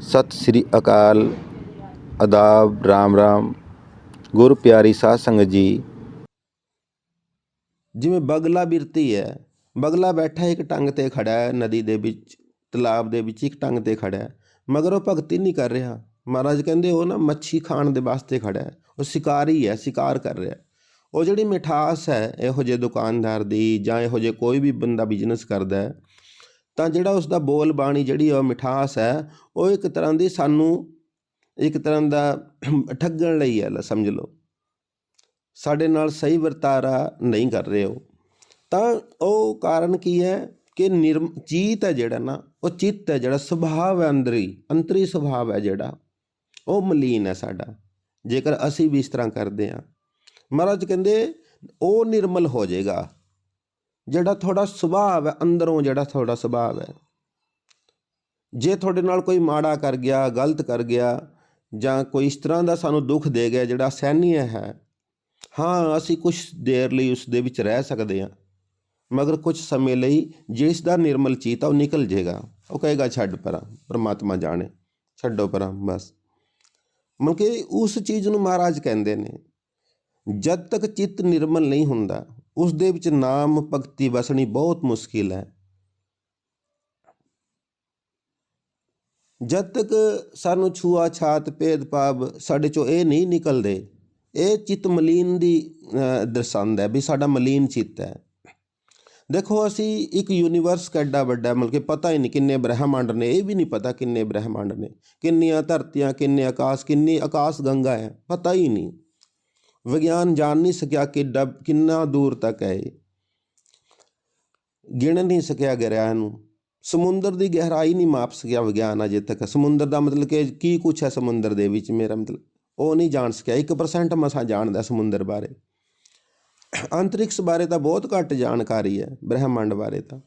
ਸਤਿ ਸ੍ਰੀ ਅਕਾਲ। ਆਦਾਬ ਰਾਮ ਰਾਮ। ਗੁਰ ਪਿਆਰੀ ਸਾਧ ਸੰਗਤ ਜੀ। ਜਿਵੇਂ ਬਗਲਾ ਬਿਰਤੀ ਹੈ, ਬਗਲਾ ਬੈਠਾ ਇੱਕ ਟੰਗ ਤੇ ਖੜਾ ਹੈ, ਨਦੀ ਦੇ ਵਿੱਚ, ਤਲਾਬ ਦੇ ਵਿੱਚ ਇੱਕ ਟੰਗ ਤੇ ਖੜਾ ਹੈ। ਮਗਰ ਉਹ ਭਗਤੀ ਨਹੀਂ ਕਰ ਰਿਹਾ। ਮਹਾਰਾਜ ਕਹਿੰਦੇ ਉਹ ਨਾ ਮੱਛੀ ਖਾਣ ਦੇ ਵਾਸਤੇ ਖੜਾ ਹੈ। ਉਹ ਸ਼ਿਕਾਰੀ ਹੈ, ਸ਼ਿਕਾਰ ਕਰ ਰਿਹਾ ਉਹ ਜਿਹੜੀ ਮਿਠਾਸ ਹੈ, ਇਹੋ ਜਿਹੇ ਦੁਕਾਨਦਾਰ ਦੀ ਜਾਂ ਇਹੋ ਜਿਹੇ ਕੋਈ ਵੀ ਬੰਦਾ ਬਿਜ਼ਨਸ ਕਰਦਾ ਹੈ ਤਾਂ ਜਿਹੜਾ ਉਸ ਦਾ ਬੋਲ ਬਾਣੀ ਜਿਹੜੀ ਉਹ ਮਿਠਾਸ ਹੈ, ਉਹ ਇੱਕ ਤਰ੍ਹਾਂ ਦੀ ਸਾਨੂੰ ਇੱਕ ਤਰ੍ਹਾਂ ਦਾ ਠੱਗਣ ਲਈ ਹੈ ਸਮਝ ਲਓ। ਸਾਡੇ ਨਾਲ ਸਹੀ ਵਰਤਾਰਾ ਨਹੀਂ ਕਰ ਰਹੇ ਉਹ। ਤਾਂ ਉਹ ਕਾਰਨ ਕੀ ਹੈ ਕਿ ਨਿਰਮ, ਚੀਤ ਹੈ ਜਿਹੜਾ ਨਾ, ਉਹ ਚਿੱਤ ਹੈ ਜਿਹੜਾ, ਸੁਭਾਵ ਹੈ ਅੰਦਰੀ, ਅੰਤਰੀ ਸੁਭਾਵ ਹੈ ਜਿਹੜਾ, ਉਹ ਮਲੀਨ ਹੈ ਸਾਡਾ। ਜੇਕਰ ਅਸੀਂ ਵੀ ਇਸ ਤਰ੍ਹਾਂ ਕਰਦੇ ਹਾਂ, ਮਹਾਰਾਜ ਕਹਿੰਦੇ, ਉਹ ਨਿਰਮਲ ਹੋ ਜਾਏਗਾ। ਜਿਹੜਾ ਤੁਹਾਡਾ ਸੁਭਾਅ ਹੈ, ਅੰਦਰੋਂ ਜਿਹੜਾ ਤੁਹਾਡਾ ਸੁਭਾਅ ਹੈ। ਜੇ ਤੁਹਾਡੇ ਨਾਲ ਕੋਈ ਮਾੜਾ ਕਰ ਗਿਆ, ਗਲਤ ਕਰ ਗਿਆ, ਜਾਂ ਕੋਈ ਇਸ ਤਰ੍ਹਾਂ ਦਾ ਸਾਨੂੰ ਦੁੱਖ ਦੇ ਗਿਆ, ਜਿਹੜਾ ਸਹਿਨੀय ਹੈ, ਹਾਂ, ਅਸੀਂ ਕੁਝ ਦੇਰ ਲਈ ਉਸ ਦੇ ਵਿੱਚ ਰਹਿ ਸਕਦੇ ਹਾਂ। ਮਗਰ ਕੁਝ ਸਮੇਂ ਲਈ ਜਿਸ ਦਾ ਨਿਰਮਲ ਚੀਤ ਆ ਉਹ ਨਿਕਲ ਜਾਏਗਾ। ਉਹ ਕਹੇਗਾ, ਛੱਡ ਪਰਾਂ, ਪਰਮਾਤਮਾ ਜਾਣੇ, ਛੱਡੋ ਪਰਾਂ, ਬਸ। ਮਤਲਬ ਕਿ ਉਸ ਚੀਜ਼ ਨੂੰ ਮਹਾਰਾਜ ਕਹਿੰਦੇ ਨੇ, ਜਦ ਤੱਕ ਚਿੱਤ ਨਿਰਮਲ ਨਹੀਂ ਹੁੰਦਾ ਉਸ ਦੇ ਵਿੱਚ ਨਾਮ, ਭਗਤੀ ਵਸਣੀ ਬਹੁਤ ਮੁਸ਼ਕਿਲ ਹੈ। ਜਦ ਤੱਕ ਸਾਨੂੰ ਛੂਆ ਛਾਤ ਭੇਦ ਸਾਡੇ ਚੋਂ ਇਹ ਨਹੀਂ ਨਿਕਲਦੇ, ਇਹ ਚਿੱਤ ਮਲੀਨ ਦੀ ਦਰਸਾਉਂਦਾ ਹੈ ਵੀ ਸਾਡਾ ਮਲੀਨ ਚਿੱਤ ਹੈ। ਦੇਖੋ, ਅਸੀਂ ਇੱਕ ਯੂਨੀਵਰਸ ਕਿੱਡਾ ਵੱਡਾ, ਮਤਲਬ ਕਿ ਪਤਾ ਹੀ ਨਹੀਂ ਕਿੰਨੇ ਬ੍ਰਹਿਮੰਡ ਨੇ, ਇਹ ਵੀ ਨਹੀਂ ਪਤਾ ਕਿੰਨੇ ਬ੍ਰਹਿਮੰਡ ਨੇ, ਕਿੰਨੀਆਂ ਧਰਤੀਆਂ, ਕਿੰਨੇ ਆਕਾਸ਼, ਕਿੰਨੀ ਆਕਾਸ਼ ਗੰਗਾ ਹੈ, ਪਤਾ ਹੀ ਨਹੀਂ। ਵਿਗਿਆਨ ਜਾਣ ਨਹੀਂ ਸਕਿਆ ਕਿ ਡੱਬ ਕਿੰਨਾ ਦੂਰ ਤੱਕ ਹੈ ਗਿਣ ਨਹੀਂ ਸਕਿਆ ਗਹਿਰਾਈ ਇਹਨੂੰ। ਸਮੁੰਦਰ ਦੀ ਗਹਿਰਾਈ ਨਹੀਂ ਮਾਪ ਸਕਿਆ ਵਿਗਿਆਨ ਅਜੇ ਤੱਕ। ਸਮੁੰਦਰ ਦਾ ਮਤਲਬ ਕਿ ਕੀ ਕੁਛ ਹੈ ਸਮੁੰਦਰ ਦੇ ਵਿੱਚ ਮੇਰਾ ਮਤਲਬ ਉਹ ਨਹੀਂ ਜਾਣ ਸਕਿਆ। 1% ਮਸਾਂ ਜਾਣਦਾ ਸਮੁੰਦਰ ਬਾਰੇ। ਅੰਤਰਿਕਸ਼ ਬਾਰੇ ਤਾਂ ਬਹੁਤ ਘੱਟ ਜਾਣਕਾਰੀ ਹੈ ਬ੍ਰਹਿਮੰਡ ਬਾਰੇ ਤਾਂ।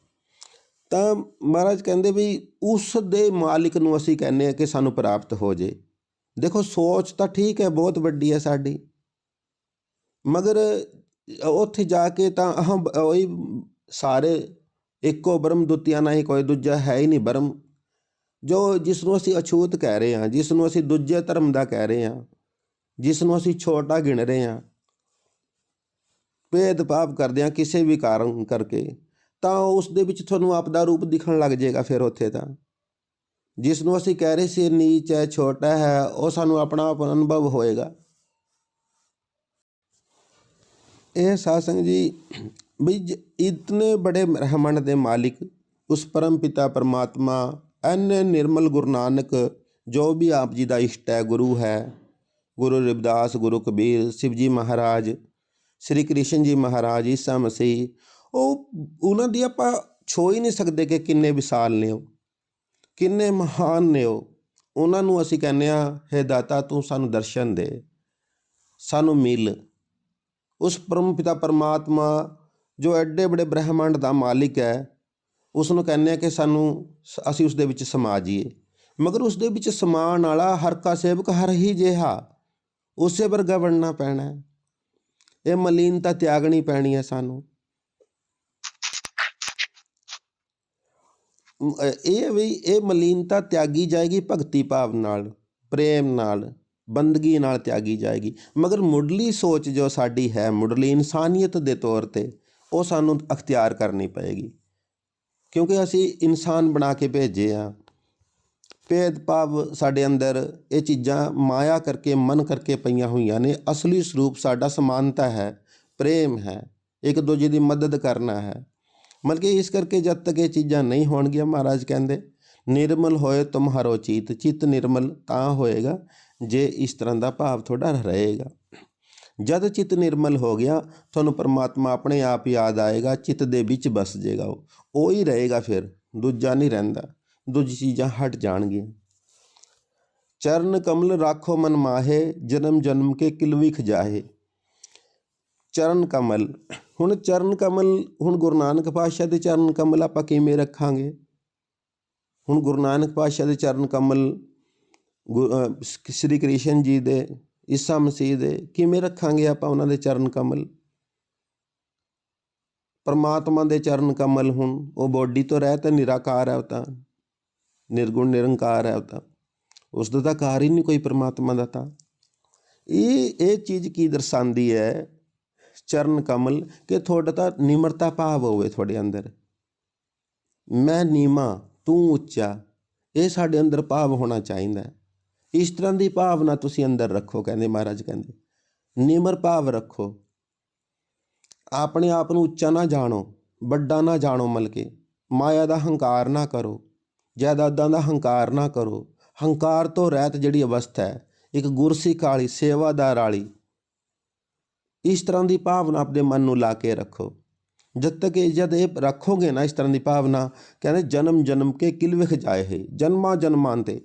ਤਾਂ ਮਹਾਰਾਜ ਕਹਿੰਦੇ ਵੀ ਉਸ ਦੇ ਮਾਲਿਕ ਨੂੰ ਅਸੀਂ ਕਹਿੰਦੇ ਆ ਕਿ ਸਾਨੂੰ ਪ੍ਰਾਪਤ ਹੋ ਜੇ। ਦੇਖੋ ਸੋਚ ਤਾਂ ਠੀਕ ਹੈ, ਬਹੁਤ ਵੱਡੀ ਹੈ ਸਾਡੀ। ਮਗਰ ਉੱਥੇ ਜਾ ਕੇ ਤਾਂ ਅਹੰ ਉਹੀ ਸਾਰੇ ਇੱਕੋ ਬ੍ਰਹਮ ਦੁਤੀਆ ਨਹੀਂ ਕੋਈ ਦੂਜਾ ਹੈ ਹੀ ਨਹੀਂ ਬ੍ਰਹਮ। ਜੋ ਜਿਸ ਨੂੰ ਅਸੀਂ ਅਛੂਤ ਕਹਿ ਰਹੇ ਹਾਂ ਜਿਸ ਨੂੰ ਅਸੀਂ ਦੂਜੇ ਧਰਮ ਦਾ ਕਹਿ ਰਹੇ ਹਾਂ ਜਿਸ ਨੂੰ ਅਸੀਂ ਛੋਟਾ ਗਿਣ ਰਹੇ ਹਾਂ, ਭੇਦ ਭਾਵ ਕਰਦੇ ਹਾਂ ਕਿਸੇ ਵੀ ਕਾਰਨ ਕਰਕੇ, ਤਾਂ ਉਸ ਦੇ ਵਿੱਚ ਤੁਹਾਨੂੰ ਆਪ ਦਾ ਰੂਪ ਦਿਖਣ ਲੱਗ ਜਾਏਗਾ ਫਿਰ ਉੱਥੇ ਤਾਂ। ਜਿਸ ਨੂੰ ਅਸੀਂ ਕਹਿ ਰਹੇ ਸੀ, ਨੀਚ ਹੈ, ਛੋਟਾ ਹੈ, ਉਹ ਸਾਨੂੰ ਆਪਣਾ ਆਪ ਅਨੁਭਵ ਹੋਏਗਾ। ਇਹ ਸਾਸੰਗ ਜੀ ਵੀ ਜ- ਇਤਨੇ ਬੜੇ ਬ੍ਰਹਮੰਡ ਦੇ ਮਾਲਿਕ, ਉਸ ਪਰਮ ਪਿਤਾ ਪਰਮਾਤਮਾ, ਐਨੇ ਨਿਰਮਲ ਗੁਰੂ ਨਾਨਕ, ਜੋ ਵੀ ਆਪ ਜੀ ਦਾ ਇਸ਼ਟ ਹੈ, ਗੁਰੂ ਹੈ। ਗੁਰੂ ਰਵਿਦਾਸ, ਗੁਰੂ ਕਬੀਰ, ਸ਼ਿਵ ਜੀ ਮਹਾਰਾਜ, ਸ੍ਰੀ ਕ੍ਰਿਸ਼ਨ ਜੀ ਮਹਾਰਾਜ, ਈਸਾ ਮਸੀਹ, ਉਹ, ਉਹਨਾਂ ਦੀ ਆਪਾਂ ਛੋ ਹੀ ਨਹੀਂ ਸਕਦੇ ਕਿ ਕਿੰਨੇ ਵਿਸਾਲ ਨੇ ਉਹ। ਕਿੰਨੇ ਮਹਾਨ ਨੇ ਉਹ। ਉਹਨਾਂ ਨੂੰ ਅਸੀਂ ਕਹਿੰਦੇ ਆ ਹੇ ਦਾਤਾ, ਤੂੰ ਸਾਨੂੰ ਦਰਸ਼ਨ ਦੇ, ਸਾਨੂੰ ਮਿਲ। ਉਸ ਪਰਮ ਪਿਤਾ ਪਰਮਾਤਮਾ ਜੋ ਐਡੇ ਬੜੇ ਬ੍ਰਹਿਮੰਡ ਦਾ ਮਾਲਿਕ ਹੈ ਉਸ ਨੂੰ ਕਹਿੰਦੇ ਆ ਕਿ ਸਾਨੂੰ ਸ- ਅਸੀਂ ਉਸ ਦੇ ਵਿੱਚ ਸਮਾ ਜਾਈਏ ਮਗਰ ਉਸ ਦੇ ਵਿੱਚ ਸਮਾਨ ਵਾਲਾ ਹਰ ਕਾ ਸੇਵਕ ਹਰ ਹੀ ਜਿਹਾ ਉਸੇ ਵਰਗਾ ਬਣਨਾ ਪੈਣਾ ਹੈ। ਇਹ ਮਲੀਨਤਾ ਤਿਆਗਣੀ ਪੈਣੀ ਹੈ ਸਾਨੂੰ। ਮ- ਅ, ਇਹ ਵੀ ਇਹ ਮਲੀਨਤਾ ਤਿਆਗੀ ਜਾਏਗੀ ਭਗਤੀ ਭਾਵ ਨਾਲ ਪ੍ਰੇਮ ਨਾਲ। ਬੰਦਗੀ ਨਾਲ ਤਿਆਗੀ ਜਾਏਗੀ। ਮਗਰ ਮੁੱਢਲੀ ਸੋਚ ਜੋ ਸਾਡੀ ਹੈ, ਮੁੱਢਲੀ ਇਨਸਾਨੀਅਤ ਦੇ ਤੌਰ ਤੇ, ਉਹ ਸਾਨੂੰ ਅਖਤਿਆਰ ਕਰਨੀ ਪਏਗੀ। ਕਿਉਂਕਿ ਅਸੀਂ ਇਨਸਾਨ ਬਣਾ ਕੇ ਭੇਜੇ ਆ। ਭੇਦਭਾਵ ਸਾਡੇ ਅੰਦਰ ਇਹ ਚੀਜ਼ਾਂ ਮਾਇਆ ਕਰਕੇ, ਮਨ ਕਰਕੇ ਪਈਆਂ ਹੋਈਆਂ ਨੇ। ਅਸਲੀ ਸਰੂਪ ਸਾਡਾ ਸਮਾਨਤਾ ਹੈ, ਪ੍ਰੇਮ ਹੈ, ਇੱਕ ਦੂਜੇ ਦੀ ਮਦਦ ਕਰਨਾ ਹੈ। ਮਤਲਬ ਕਿ ਇਸ ਕਰਕੇ ਜਦ ਤੱਕ ਇਹ ਚੀਜ਼ਾਂ ਨਹੀਂ ਹੋਣਗੀਆਂ, ਮਹਾਰਾਜ ਕਹਿੰਦੇ, ਨਿਰਮਲ ਹੋਏ ਤੁਮਹਾਰੋ ਚੀਤ, ਚਿੱਤ ਨਿਰਮਲ ਤਾਂ ਹੋਏਗਾ। ਜੇ ਇਸ ਤਰ੍ਹਾਂ ਦਾ ਭਾਵ ਤੁਹਾਡਾ ਰਹੇਗਾ। ਜਦ ਚਿੱਤ ਨਿਰਮਲ ਹੋ ਗਿਆ, ਤੁਹਾਨੂੰ ਪਰਮਾਤਮਾ ਆਪਣੇ ਆਪ ਯਾਦ ਆਏਗਾ, ਚਿੱਤ ਦੇ ਵਿੱਚ ਬਸ ਜਾਏਗਾ ਉਹ। ਉਹ ਹੀ ਰਹੇਗਾ ਫਿਰ, ਦੂਜਾ ਨਹੀਂ ਰਹਿੰਦਾ। ਦੂਜੀ ਚੀਜ਼ਾਂ ਹਟ ਜਾਣਗੀਆਂ। ਚਰਨ ਕਮਲ ਰਾਖੋ ਮਨ ਮਾਹੇ, ਜਨਮ ਜਨਮ ਕੇ ਕਿਲਵਿਖ ਜਾਹੇ। ਚਰਨ ਕਮਲ, ਹੁਣ ਚਰਨ ਕਮਲ, ਹੁਣ ਗੁਰੂ ਨਾਨਕ ਪਾਤਸ਼ਾਹ ਦੇ ਚਰਨ ਕਮਲ ਆਪਾਂ ਕਿਵੇਂ ਰੱਖਾਂਗੇ? ਹੁਣ ਗੁਰੂ ਨਾਨਕ ਪਾਤਸ਼ਾਹ ਦੇ ਚਰਨ ਕਮਲ ਸ੍ਰੀ ਕ੍ਰਿਸ਼ਨ ਜੀ ਦੇ, ਈਸਾ ਮਸੀਹ ਦੇ ਕਿਵੇਂ ਰੱਖਾਂਗੇ ਆਪਾਂ ਉਹਨਾਂ ਦੇ ਚਰਨ ਕਮਲ? ਪਰਮਾਤਮਾ ਦੇ ਚਰਨ ਕਮਲ ਹੁਣ, ਉਹ ਬੋਡੀ ਤੋਂ ਰਹਿਤ ਨਿਰਾਕਾਰ ਹੈ ਉਹ ਤਾਂ, ਨਿਰਗੁਣ ਨਿਰੰਕਾਰ ਹੈ ਉਹ ਤਾਂ, ਉਸ ਦਾ ਤਾਂ ਕਾਰ ਹੀ ਨਹੀਂ ਕੋਈ ਪਰਮਾਤਮਾ ਦਾ ਤਾਂ। ਇਹ ਇਹ ਚੀਜ਼ ਕੀ ਦਰਸਾਉਂਦੀ ਹੈ? ਚਰਨ ਕਮਲ ਕਿ ਤੁਹਾਡਾ ਤਾਂ ਨਿਮਰਤਾ ਭਾਵ ਹੋਵੇ ਤੁਹਾਡੇ ਅੰਦਰ। ਮੈਂ ਨੀਮਾ ਤੂੰ ਉੱਚਾ, ਇਹ ਸਾਡੇ ਅੰਦਰ ਭਾਵ ਹੋਣਾ ਚਾਹੀਦਾ। ਹੈ। ਇਸ ਤਰ੍ਹਾਂ ਦੀ ਭਾਵਨਾ ਤੁਸੀਂ ਅੰਦਰ ਰੱਖੋ, ਕਹਿੰਦੇ ਮਹਾਰਾਜ ਕਹਿੰਦੇ। ਨਿਮਰ ਭਾਵ ਰੱਖੋ। ਆਪਣੇ ਆਪ ਨੂੰ ਉੱਚਾ ਨਾ ਜਾਣੋ, ਵੱਡਾ ਨਾ ਜਾਣੋ ਮਲ ਕੇ ਮਾਇਆ ਦਾ ਹੰਕਾਰ ਨਾ ਕਰੋ, ਜਾਇਦਾਦਾਂ ਦਾ ਹੰਕਾਰ ਨਾ ਕਰੋ। ਹੰਕਾਰ ਤੋਂ ਰਹਿਤ ਜਿਹੜੀ ਅਵਸਥਾ ਹੈ, ਇੱਕ ਗੁਰਸਿੱਖ ਵਾਲੀ, ਸੇਵਾਦਾਰ ਵਾਲੀ, ਇਸ ਤਰ੍ਹਾਂ ਦੀ ਭਾਵਨਾ ਆਪਣੇ ਮਨ ਨੂੰ ਲਾ ਕੇ ਰੱਖੋ। ਜਦ ਤੱਕ ਇਹ ਜਦ ਇਹ ਰੱਖੋਗੇ ਨਾ, ਇਸ ਤਰ੍ਹਾਂ ਦੀ ਭਾਵਨਾ, ਕਹਿੰਦੇ ਜਨਮ ਜਨਮ ਕੇ ਕਿਲਵਿਖ ਜਾਏ ਹੈ ਜਨਮਾਂ ਜਨਮਾਂ ਤੇ।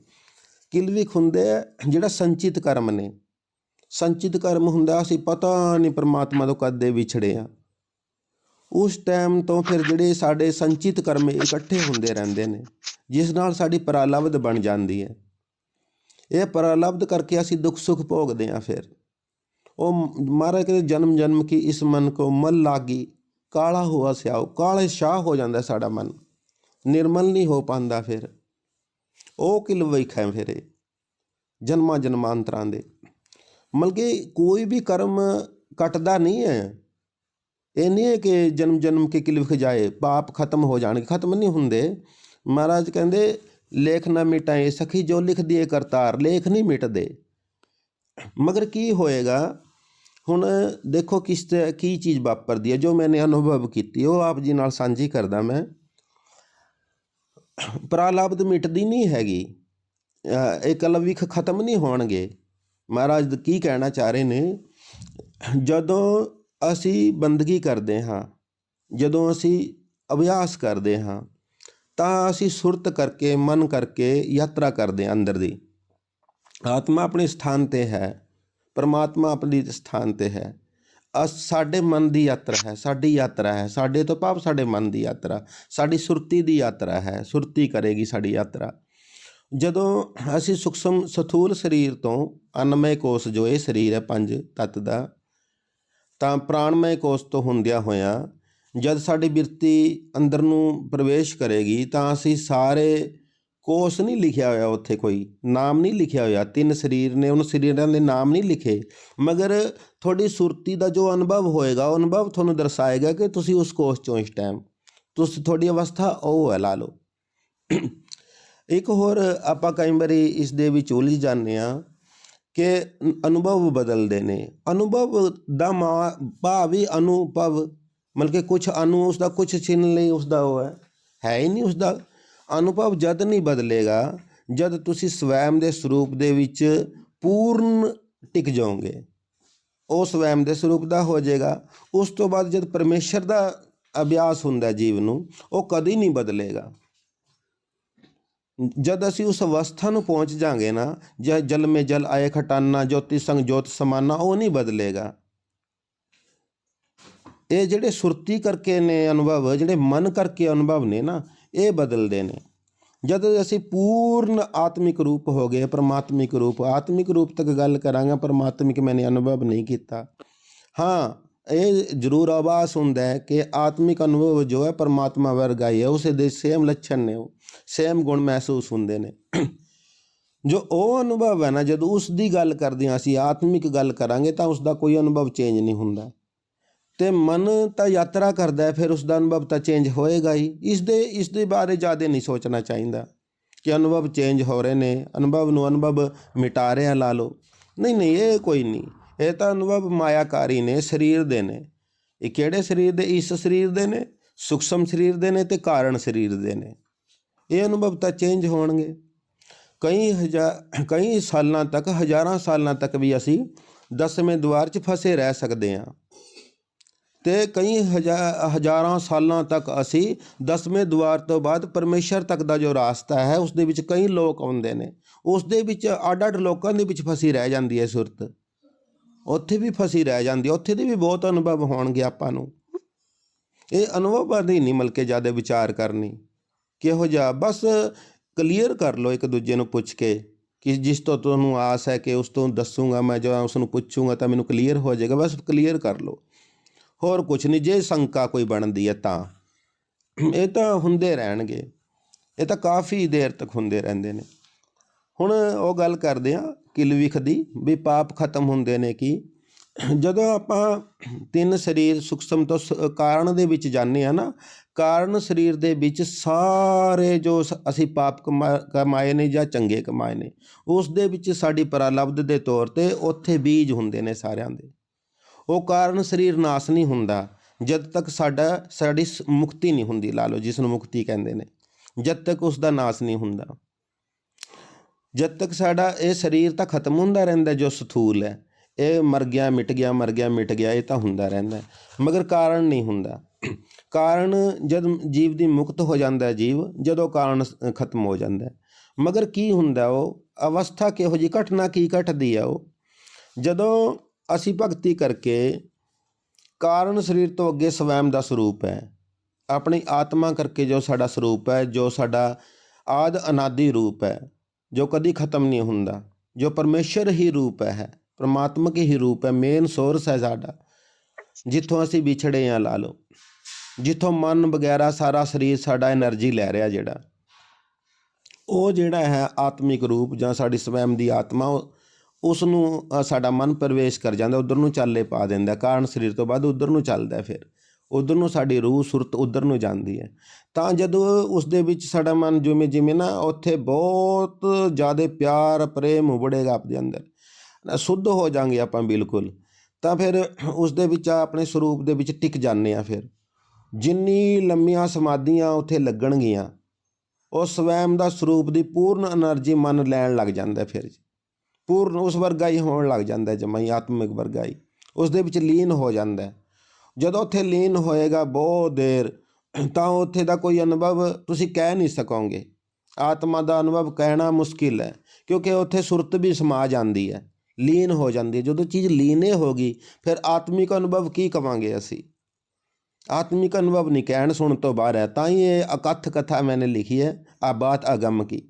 ਕਿਲਵਿਕ ਹੁੰਦੇ ਆ ਜਿਹੜਾ ਸੰਚਿਤ ਕਰਮ ਨੇ। ਸੰਚਿਤ ਕਰਮ ਹੁੰਦਾ, ਅਸੀਂ ਪਤਾ ਨਹੀਂ ਪ੍ਰਮਾਤਮਾ ਤੋਂ ਕਦੇ ਵਿਛੜੇ ਆ ਉਸ ਟਾਈਮ ਤੋਂ ਫਿਰ ਜਿਹੜੇ ਸਾਡੇ ਸੰਚਿਤ ਕਰਮ ਇਕੱਠੇ ਹੁੰਦੇ ਰਹਿੰਦੇ ਨੇ, ਜਿਸ ਨਾਲ ਸਾਡੀ ਪਰਾਲਬਧ ਬਣ ਜਾਂਦੀ ਹੈ। ਇਹ ਪਰਾਲਬਧ ਕਰਕੇ ਅਸੀਂ ਦੁੱਖ ਸੁੱਖ ਭੋਗਦੇ ਆ ਫਿਰ। ਉਹ ਮਹਾਰਾਜ ਕਹਿੰਦੇ, ਜਨਮ ਜਨਮ ਕੀ ਇਸ ਮਨ ਕੋ ਮਲ ਲਾਗੀ, ਕਾਲਾ ਹੋਆ ਸਿਆਓ ਕਾਲੇ ਸ਼ਾਹ ਹੋ ਜਾਂਦਾ ਸਾਡਾ ਮਨ। ਨਿਰਮਲ ਨਹੀਂ ਹੋ ਪਾਉਂਦਾ ਫਿਰ। ਉਹ ਕਿਲ ਵੇਖਾਂ ਫਿਰ? ਜਨਮਾਂ ਜਨਮਾਂਤਰਾਂ ਦੇ। ਮਤਲਬ ਕਿ ਕੋਈ ਵੀ ਕਰਮ ਕੱਟਦਾ ਨਹੀਂ ਹੈ। ਇਹ ਨਹੀਂ ਹੈ ਕਿ ਜਨਮ ਜਨਮ ਕੇ ਕਿਲ ਵਿਖ ਜਾਏ, ਪਾਪ ਖਤਮ ਹੋ ਜਾਣਗੇ, ਖਤਮ ਨਹੀਂ ਹੁੰਦੇ। ਮਹਾਰਾਜ ਕਹਿੰਦੇ, ਲੇਖ ਨਾ ਮਿਟਾਏ ਸਖੀ, ਜੋ ਲਿਖ ਦਿਏ ਕਰਤਾਰ, ਲੇਖ ਨਹੀਂ ਮਿਟਦੇ। ਮਗਰ ਕੀ ਹੋਏਗਾ? ਹੁਣ ਦੇਖੋ ਕਿਸ ਕੀ ਚੀਜ਼ ਵਾਪਰਦੀ ਹੈ, ਜੋ ਮੈਨੇ ਅਨੁਭਵ ਕੀਤੀ, ਉਹ ਆਪ ਜੀ ਨਾਲ ਸਾਂਝੀ ਕਰਦਾ ਮੈਂ। ਪ੍ਰਾਲਬਧ ਮਿਟਦੀ ਨਹੀਂ ਹੈਗੀ। ਅਹ ਇਹ ਕਲਵਿਖ ਖਤਮ ਨਹੀਂ ਹੋਣਗੇ। ਮਹਾਰਾਜ ਕੀ ਕਹਿਣਾ ਚਾਹ ਰਹੇ ਨੇ? ਜਦੋਂ ਅਸੀਂ ਬੰਦਗੀ ਕਰਦੇ ਹਾਂ, ਜਦੋਂ ਅਸੀਂ ਅਭਿਆਸ ਕਰਦੇ ਹਾਂ, ਤਾਂ ਅਸੀਂ ਸੁਰਤ ਕਰਕੇ, ਮਨ ਕਰਕੇ ਯਾਤਰਾ ਕਰਦੇ ਹਾਂ ਅੰਦਰ ਦੀ। ਆਤਮਾ ਆਪਣੇ ਸਥਾਨ ਤੇ ਹੈ, ਪਰਮਾਤਮਾ ਆਪਣੀ ਸਥਾਨ ਤੇ ਹੈ। ਸਾਡੇ ਮਨ ਦੀ ਯਾਤਰਾ ਹੈ, ਸਾਡੀ ਯਾਤਰਾ ਹੈ, ਸਾਡੇ ਤੋਂ ਭਾਵ ਸਾਡੇ ਮਨ ਦੀ ਯਾਤਰਾ, ਸਾਡੀ ਸੁਰਤੀ ਦੀ ਯਾਤਰਾ ਹੈ, ਸੁਰਤੀ ਕਰੇਗੀ ਸਾਡੀ ਯਾਤਰਾ। ਜਦੋਂ ਅਸੀਂ ਸੁਖਸਮ ਸਥੂਲ ਸਰੀਰ ਤੋਂ ਅਨਮय ਕੋਸ਼ ਜੋ ਇਹ ਸਰੀਰ ਹੈ ਪੰਜ ਤੱਤ ਦਾ, ਤਾਂ ਪ੍ਰਾਣਮय ਕੋਸ਼ ਤੋਂ ਹੁੰਦਿਆਂ ਹੋਇਆਂ ਜਦ ਸਾਡੀ ਬਿਰਤੀ ਅੰਦਰ ਨੂੰ ਪ੍ਰਵੇਸ਼ ਕਰੇਗੀ ਤਾਂ ਅਸੀਂ ਸਾਰੇ ਕੋਸ਼ ਨਹੀਂ ਲਿਖਿਆ ਹੋਇਆ ਉੱਥੇ ਕੋਈ, ਨਾਮ ਨਹੀਂ ਲਿਖਿਆ ਹੋਇਆ, ਤਿੰਨ ਸਰੀਰ ਨੇ, ਉਹਨਾਂ ਸਰੀਰਾਂ ਦੇ ਨਾਮ ਨਹੀਂ ਲਿਖੇ। ਮਗਰ ਤੁਹਾਡੀ ਸੁਰਤੀ ਦਾ ਜੋ ਅਨੁਭਵ ਹੋਏਗਾ, ਉਹ ਅਨੁਭਵ ਤੁਹਾਨੂੰ ਦਰਸਾਏਗਾ ਕਿ ਤੁਸੀਂ ਉਸ ਕੋਸ਼ ਚੋਂ ਇਸ ਟਾਈਮ ਤੁਸੀਂ, ਤੁਹਾਡੀ ਅਵਸਥਾ ਉਹ ਹੈ, ਲਾ ਲਓ। ਇੱਕ ਹੋਰ ਆਪਾਂ ਕਈ ਵਾਰੀ ਇਸ ਦੇ ਵਿੱਚ ਉਲਝ ਜਾਂਦੇ ਆ ਕਿ ਅਨੁਭਵ ਬਦਲਦੇ ਨੇ। ਅਨੁਭਵ ਦਾ ਮਾ, ਭਾਵ ਹੀ ਅਨੁਭਵ, ਮਤਲਬ ਕਿ ਕੁਝ ਅਨੂ ਉਸ ਦਾ ਕੁਝ ਛਿਨ ਲਈ ਉਸ ਦਾ ਉਹ ਹੈ ਹੈ ਹੀ ਨਹੀਂ ਉਸ ਦਾ ਅਨੁਭਵ ਜਦ ਨਹੀਂ ਬਦਲੇਗਾ, ਜਦ ਤੁਸੀਂ ਸਵੈਮ ਦੇ ਸਰੂਪ ਦੇ ਵਿੱਚ ਪੂਰਨ ਟਿਕ ਜਾਓਗੇ। ਉਹ ਸਵੈਮ ਦੇ ਸਰੂਪ ਦਾ ਹੋ ਜਾਏਗਾ। ਉਸ ਤੋਂ ਬਾਅਦ ਜਦ ਪਰਮੇਸ਼ਰ ਦਾ ਅਭਿਆਸ ਹੁੰਦਾ ਜੀਵ ਨੂੰ, ਉਹ ਕਦੀ ਨਹੀਂ ਬਦਲੇਗਾ। ਜਦ ਅਸੀਂ ਉਸ ਅਵਸਥਾ ਨੂੰ ਪਹੁੰਚ ਜਾਾਂਗੇ ਨਾ ਜਹ ਜਲ ਮੇ ਜਲ ਆਏ ਖਟਾਨਾ, ਜੋਤੀ ਸੰਗ ਜੋਤ ਸਮਾਨਾ, ਉਹ ਨਹੀਂ ਬਦਲੇਗਾ। ਇਹ ਜਿਹੜੇ ਸੁਰਤੀ ਕਰਕੇ ਨੇ ਅਨੁਭਵ, ਜਿਹੜੇ ਮਨ ਕਰਕੇ ਅਨੁਭਵ ਨੇ ਨਾ ਇਹ ਬਦਲਦੇ ਨੇ। ਜਦ ਅਸੀਂ ਪੂਰਨ ਆਤਮਿਕ ਰੂਪ ਹੋ ਗਏ, ਪਰਮਾਤਮਿਕ ਰੂਪ, ਆਤਮਿਕ ਰੂਪ ਤੱਕ ਗੱਲ ਕਰਾਂਗਾ, ਪਰਮਾਤਮਿਕ ਮੈਨੇ ਅਨੁਭਵ ਨਹੀਂ ਕੀਤਾ। ਹਾਂ, ਇਹ ਜ਼ਰੂਰ ਆਵਾਸ ਹੁੰਦਾ ਹੈ ਕਿ ਆਤਮਿਕ ਅਨੁਭਵ ਜੋ ਹੈ ਪਰਮਾਤਮਾ ਵਰਗਾ ਹੀ ਹੈ, ਉਸੇ ਦੇ ਸੇਮ ਲੱਛਣ ਨੇ ਉਹ ਸੇਮ ਗੁਣ ਮਹਿਸੂਸ ਹੁੰਦੇ ਨੇ। ਜੋ ਉਹ ਅਨੁਭਵ ਹੈ ਨਾ, ਜਦੋਂ ਉਸ ਦੀ ਗੱਲ ਕਰਦੇ ਹਾਂ, ਅਸੀਂ ਆਤਮਿਕ ਗੱਲ ਕਰਾਂਗੇ, ਤਾਂ ਉਸ ਦਾ ਕੋਈ ਅਨੁਭਵ ਚੇਂਜ ਨਹੀਂ ਹੁੰਦਾ। ਤੇ ਮਨ ਤਾਂ ਯਾਤਰਾ ਕਰਦਾ ਹੈ, ਫਿਰ ਉਸ ਦਾ ਅਨੁਭਵ ਤਾਂ ਚੇਂਜ ਹੋਏਗਾ ਹੀ। ਇਸ ਦੇ ਇਸ ਦੇ ਬਾਰੇ ਜ਼ਿਆਦਾ ਨਹੀਂ ਸੋਚਣਾ ਚਾਹੀਦਾ ਕਿ ਅਨੁਭਵ ਚੇਂਜ ਹੋ ਰਹੇ ਨੇ, ਅਨੁਭਵ ਨੂੰ ਅਨੁਭਵ ਮਿਟਾ ਰਿਹਾ ਲਾ ਲਓ। ਨਹੀਂ ਨਹੀਂ, ਇਹ ਕੋਈ ਨਹੀਂ। ਇਹ ਤਾਂ ਅਨੁਭਵ ਮਾਇਆਕਾਰੀ ਨੇ, ਸਰੀਰ ਦੇ ਨੇ। ਇਹ ਕਿਹੜੇ ਸਰੀਰ ਦੇ? ਇਸ ਸਰੀਰ ਦੇ ਨੇ, ਸੂਖਸ਼ਮ ਸਰੀਰ ਦੇ ਨੇ ਤੇ ਕਾਰਨ ਸਰੀਰ ਦੇ ਨੇ। ਇਹ ਅਨੁਭਵ ਤਾਂ ਚੇਂਜ ਹੋਣਗੇ। ਕਈ ਹਜ਼ਾਰ ਕਈ ਸਾਲਾਂ ਤੱਕ, ਹਜ਼ਾਰਾਂ ਸਾਲਾਂ ਤੱਕ ਵੀ ਅਸੀਂ ਦਸਵੇਂ ਦੁਆਰ 'ਚ ਫਸੇ ਰਹਿ ਸਕਦੇ ਹਾਂ। ਤੇ ਕਈ ਹਜ਼ਾ- ਹਜ਼ਾਰਾਂ ਸਾਲਾਂ ਤੱਕ ਅਸੀਂ ਦਸਵੇਂ ਦੁਆਰ ਤੋਂ ਬਾਅਦ ਪਰਮੇਸ਼ਰ ਤੱਕ ਦਾ ਜੋ ਰਾਸਤਾ ਹੈ, ਉਸ ਦੇ ਵਿੱਚ ਕਈ ਲੋਕ ਆਉਂਦੇ ਨੇ। ਉਸ ਦੇ ਵਿੱਚ ਅੱਡ ਅੱਡ ਲੋਕਾਂ ਦੇ ਵਿੱਚ ਫਸੀ ਰਹਿ ਜਾਂਦੀ ਹੈ ਸੁਰਤ। ਉੱਥੇ ਵੀ ਫਸੀ ਰਹਿ ਜਾਂਦੀ ਹੈ। ਉੱਥੇ ਦੇ ਵੀ ਬਹੁਤ ਅਨੁਭਵ ਹੋਣਗੇ ਆਪਾਂ ਨੂੰ। ਇਹ ਅਨੁਭਵਾਂ ਦੀ ਨਹੀਂ ਮਲਕੇ ਜ਼ਿਆਦਾ ਵਿਚਾਰ ਕਰਨੀ। ਕਿਹੋ ਜਿਹਾ, ਬਸ ਕਲੀਅਰ ਕਰ ਲਓ ਇੱਕ ਦੂਜੇ ਨੂੰ ਪੁੱਛ ਕੇ ਕਿ ਜਿਸ ਤੋਂ ਤੁਹਾਨੂੰ ਆਸ ਹੈ ਕਿ ਉਸ ਤੋਂ ਦੱਸੂਗਾ ਮੈਂ ਜਦੋਂ ਉਸ ਨੂੰ ਪੁੱਛੂਗਾ ਤਾਂ ਮੈਨੂੰ ਕਲੀਅਰ ਹੋ ਜਾਏਗਾ। ਬਸ ਕਲੀਅਰ ਕਰ ਲਓ। ਹੋਰ ਕੁਛ ਨਹੀਂ, ਜੇ ਸ਼ੰਕਾ ਕੋਈ ਬਣਦੀ ਹੈ ਤਾਂ। ਇਹ ਤਾਂ ਹੁੰਦੇ ਰਹਿਣਗੇ। ਇਹ ਤਾਂ ਕਾਫੀ ਦੇਰ ਤੱਕ ਹੁੰਦੇ ਰਹਿੰਦੇ ਨੇ। ਹੁਣ ਉਹ ਗੱਲ ਕਰਦੇ ਆ ਕਿਲਵਿਖ ਦੀ ਵੀ ਪਾਪ ਖਤਮ ਹੁੰਦੇ ਨੇ ਕਿ। ਜਦੋਂ ਆਪਾਂ ਤਿੰਨ ਸਰੀਰ ਸੁਖਸਮ ਤੋਂ ਸ- ਕਾਰਨ ਦੇ ਵਿੱਚ ਜਾਂਦੇ ਆ ਨਾ ਕਾਰਨ ਸਰੀਰ ਦੇ ਵਿੱਚ ਸਾਰੇ ਜੋ ਸ- ਅਸੀਂ ਪਾਪ ਕਮਾ- ਕਮਾਏ ਨੇ ਜਾਂ ਚੰਗੇ ਕਮਾਏ ਨੇ, ਉਸ ਦੇ ਵਿੱਚ ਸਾਡੀ ਪ੍ਰਾਲਬਧ ਦੇ ਤੌਰ ਤੇ ਉੱਥੇ ਬੀਜ ਹੁੰਦੇ ਨੇ ਸਾਰਿਆਂ ਦੇ। ਉਹ ਕਾਰਨ ਸਰੀਰ ਨਾਸ ਨਹੀਂ ਹੁੰਦਾ, ਜਦ ਤੱਕ ਸਾਡਾ, ਸਾਡੀ ਸ- ਮੁਕਤੀ ਨਹੀਂ ਹੁੰਦੀ, ਲਾ ਲਓ ਜਿਸ ਨੂੰ ਮੁਕਤੀ ਕਹਿੰਦੇ ਨੇ, ਜਦ ਤੱਕ ਉਸ ਦਾ ਨਾਸ ਨਹੀਂ ਹੁੰਦਾ। ਜਦ ਤੱਕ ਸਾਡਾ ਇਹ ਸਰੀਰ ਤਾਂ ਖਤਮ ਹੁੰਦਾ ਰਹਿੰਦਾ, ਜੋ ਸਥੂਲ ਹੈ, ਇਹ ਮਰ ਗਿਆ, ਮਿਟ ਗਿਆ, ਮਰ ਗਿਆ, ਮਿਟ ਗਿਆ, ਇਹ ਤਾਂ ਹੁੰਦਾ ਰਹਿੰਦਾ। ਮਗਰ ਕਾਰਨ ਨਹੀਂ ਹੁੰਦਾ। ਕਾਰਨ ਜਦ ਜੀਵ ਦੀ ਮੁਕਤ ਹੋ ਜਾਂਦਾ ਜੀਵ, ਜਦੋਂ ਕਾਰਨ ਖਤਮ ਹੋ ਜਾਂਦਾ ਮਗਰ ਕੀ ਹੁੰਦਾ ਉਹ? ਅਵਸਥਾ ਕਿਹੋ ਜੀ ਘਟਨਾ ਕੀ ਘਟਦੀ ਆ ਉਹ? ਜਦੋਂ ਅਸੀਂ ਭਗਤੀ ਕਰਕੇ ਕਾਰਨ ਸਰੀਰ ਤੋਂ ਅੱਗੇ ਸਵੈਮ ਦਾ ਸਰੂਪ ਹੈ। ਆਪਣੀ ਆਤਮਾ ਕਰਕੇ ਜੋ ਸਾਡਾ ਸਰੂਪ ਹੈ, ਜੋ ਸਾਡਾ ਆਦ ਅਨਾਦੀ ਰੂਪ ਹੈ, ਜੋ ਕਦੀ ਖਤਮ ਨਹੀਂ ਹੁੰਦਾ, ਜੋ ਪਰਮੇਸ਼ਰ ਹੀ ਰੂਪ ਹੈ, ਪਰਮਾਤਮਕ ਹੀ ਰੂਪ ਹੈ, ਮੇਨ ਸੋਰਸ ਹੈ ਸਾਡਾ। ਜਿੱਥੋਂ ਅਸੀਂ ਵਿਛੜੇ ਆ ਲਾ ਲਓ, ਜਿੱਥੋਂ ਮਨ ਵਗੈਰਾ ਸਾਰਾ ਸਰੀਰ ਸਾਡਾ એનર્ਜੀ ਲੈ ਰਿਹਾ ਜਿਹੜਾ, ਉਹ ਜਿਹੜਾ ਹੈ ਆਤਮਿਕ ਰੂਪ ਜਾਂ ਸਾਡੀ ਸਵੈਮ ਦੀ ਆਤਮਾ, ਉਹ ਉਸ ਨੂੰ ਸਾਡਾ ਮਨ ਪ੍ਰਵੇਸ਼ ਕਰ ਜਾਂਦਾ, ਉਧਰ ਨੂੰ ਚੱਲੇ ਪਾ ਦਿੰਦਾ, ਕਾਰਨ ਸਰੀਰ ਤੋਂ ਬਾਅਦ ਉਧਰ ਨੂੰ ਚੱਲਦਾ ਫਿਰ। ਉਧਰ ਨੂੰ ਸਾਡੀ ਰੂਹ ਸੁਰਤ ਉਧਰ ਨੂੰ ਜਾਂਦੀ ਹੈ। ਤਾਂ ਜਦੋਂ ਉਸ ਦੇ ਵਿੱਚ ਸਾਡਾ ਮਨ ਜਿਵੇਂ ਜਿਵੇਂ ਨਾ ਉੱਥੇ ਬਹੁਤ ਜ਼ਿਆਦਾ ਪਿਆਰ, ਪ੍ਰੇਮ, ਉਬੜੇਗਾ ਆਪਦੇ ਅੰਦਰ ਸੁੱਧ ਹੋ ਜਾਾਂਗੇ ਆਪਾਂ ਬਿਲਕੁਲ, ਤਾਂ ਫਿਰ ਉਸ ਦੇ ਵਿੱਚ ਆਪਣੇ ਸਰੂਪ ਦੇ ਵਿੱਚ ਟਿਕ ਜਾਂਦੇ ਆ ਫਿਰ। ਜਿੰਨੀ ਲੰਮੀਆਂ ਸਮਾਧੀਆਂ ਉੱਥੇ ਲੱਗਣਗੀਆਂ, ਉਹ ਸਵੈਮ ਦਾ ਸਰੂਪ ਦੀ ਪੂਰਨ એનર્ਜੀ ਮਨ ਲੈਣ ਲੱਗ ਜਾਂਦਾ ਫਿਰ। ਜੀ ਪੂਰਨ ਉਸ ਵਰਗਾ ਹੀ ਹੋਣ ਲੱਗ ਜਾਂਦਾ ਜਮਾਂ ਹੀ ਆਤਮਿਕ ਵਰਗਾ ਹੀ। ਉਸ ਦੇ ਵਿੱਚ ਲੀਨ ਹੋ ਜਾਂਦਾ ਜਦੋਂ ਉੱਥੇ ਲੀਨ ਹੋਏਗਾ ਬਹੁਤ ਦੇਰ, ਤਾਂ ਉੱਥੇ ਦਾ ਕੋਈ ਅਨੁਭਵ ਤੁਸੀਂ ਕਹਿ ਨਹੀਂ ਸਕੋਗੇ। ਆਤਮਾ ਦਾ ਅਨੁਭਵ ਕਹਿਣਾ ਮੁਸ਼ਕਿਲ ਹੈ, ਕਿਉਂਕਿ ਉੱਥੇ ਸੁਰਤ ਵੀ ਸਮਾ ਜਾਂਦੀ ਹੈ, ਲੀਨ ਹੋ ਜਾਂਦੀ ਹੈ। ਜਦੋਂ ਚੀਜ਼ ਲੀਨੇ ਹੋ ਗਈ, ਫਿਰ ਆਤਮਿਕ ਅਨੁਭਵ ਕੀ ਕਵਾਂਗੇ ਅਸੀਂ? ਆਤਮਿਕ ਅਨੁਭਵ ਨਹੀਂ, ਕਹਿਣ ਸੁਣ ਤੋਂ ਬਾਹਰ ਹੈ। ਤਾਂ ਹੀ ਇਹ ਅਕਥ ਕਥਾ ਮੈਨੇ ਲਿਖੀ ਹੈ, ਆ ਬਾਤ ਅਗਮ ਕੀ।